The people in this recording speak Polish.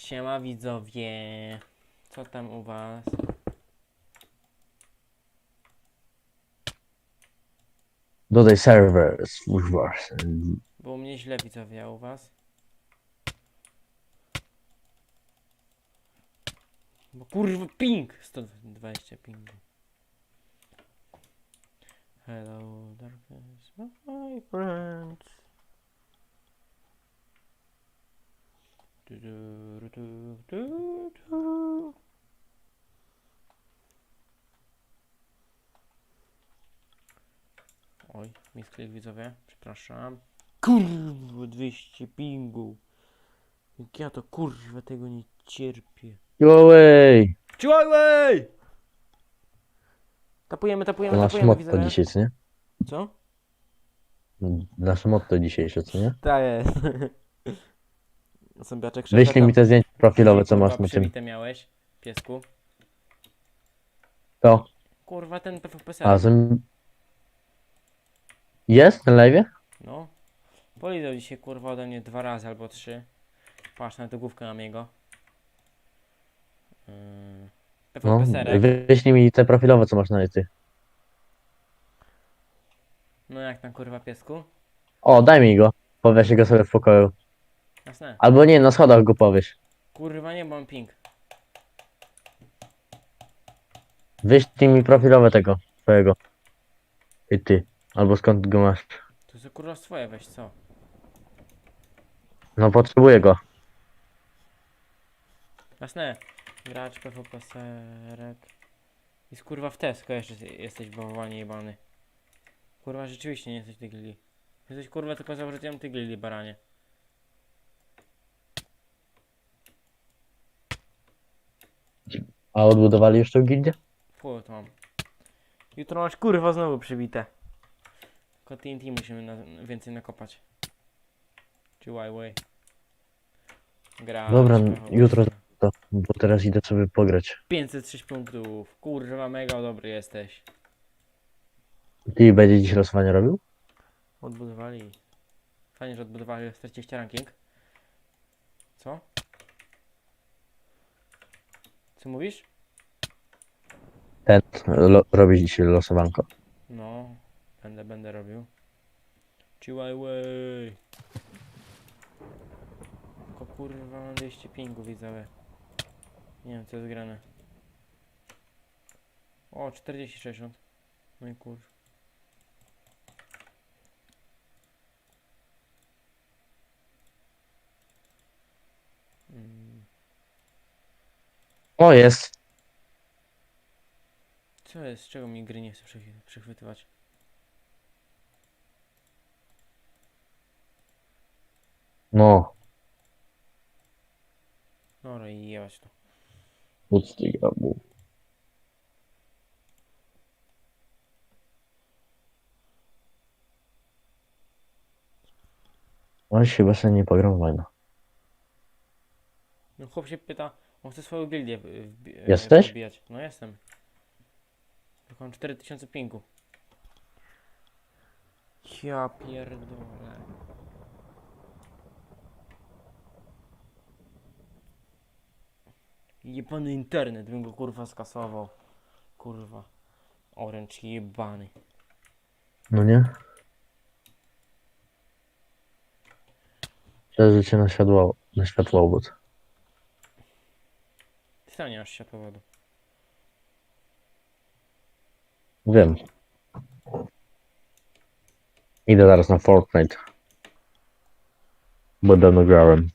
Siema widzowie. Co tam u was? Dodaj serwer Wars. Było mnie źle widzowie, a u was? Bo kurwa ping! 120 pingu. Hello darkness, my friends. Du, du, du, du. Oj, misklik widzowie, przepraszam. Kurwa, 200 pingu. Jak ja to kurwa tego nie cierpię. Ojej! Ciłaj! Tapujemy, tapujemy, nasz tapujemy motto widzowie. dzisiaj, co nie? Co? Nasze motto dzisiejsze, co nie? Tak jest. Zębiaczek Wyślij mi te zdjęcia profilowe, co masz na tym. Przebite miałeś, piesku. To. Kurwa, ten PvP A, serwer. zem... Jest na live? No. Polizał dzisiaj kurwa ode mnie dwa razy albo trzy. Patrz na tę główkę mam jego. Yy. PvP No, serek. wyślij mi te profilowe, co masz na ty. No jak tam kurwa piesku? O, daj mi go. Powiesz go sobie w pokoju. Jasne. Albo nie, na schodach go powiesz. Kurwa nie bo mam ping. Wyślij mi profilowe tego, twojego. I ty. Albo skąd go masz. To jest kurwa swoje weź co? No, potrzebuję go. Jasne. Gracz PvP serek. I z kurwa w Tesco jeszcze jesteś bałwanie jebany. Kurwa rzeczywiście nie jesteś ty gili. Jesteś kurwa tylko założycielem ty gili baranie. A odbudowali już tą gildię? To mam. Jutro masz kurwa znowu przybite. Tylko TNT musimy na, więcej nakopać. Czy Huawei. Gra. Dobra, jutro to, bo teraz idę sobie pograć. 506 punktów. Kurwa mega dobry jesteś. Ty będzie dziś losowanie robił? Odbudowali. Fajnie, że odbudowali 40 ranking. Co? Co mówisz? Ten lo, robi dzisiaj losowanko. No, będę, będę robił. Chihuahua. Tylko kurwa mam 200 pingu widzowie. Nie wiem co jest grane. O, 40, 60. No i kurwa. O, jest. Co jest? Czego mi gry nie chce przechy- przechwytywać? No. Dobra i jebać to. Pusty gabu. On się chyba sobie nie pograł fajno. No chłop się pyta, on chce swoją gildię w- wbi- e, Jesteś? wbijać. No jestem. Tylko mam 4000 pingu. Ja pierdolę. Jebany internet, bym go kurwa skasował. Kurwa. Orange jebany. No nie? Przeżycie cię na światło, na światłowód. Ty sam nie masz światłowodu. Wiem. Idę zaraz na Fortnite. Bo dawno grałem.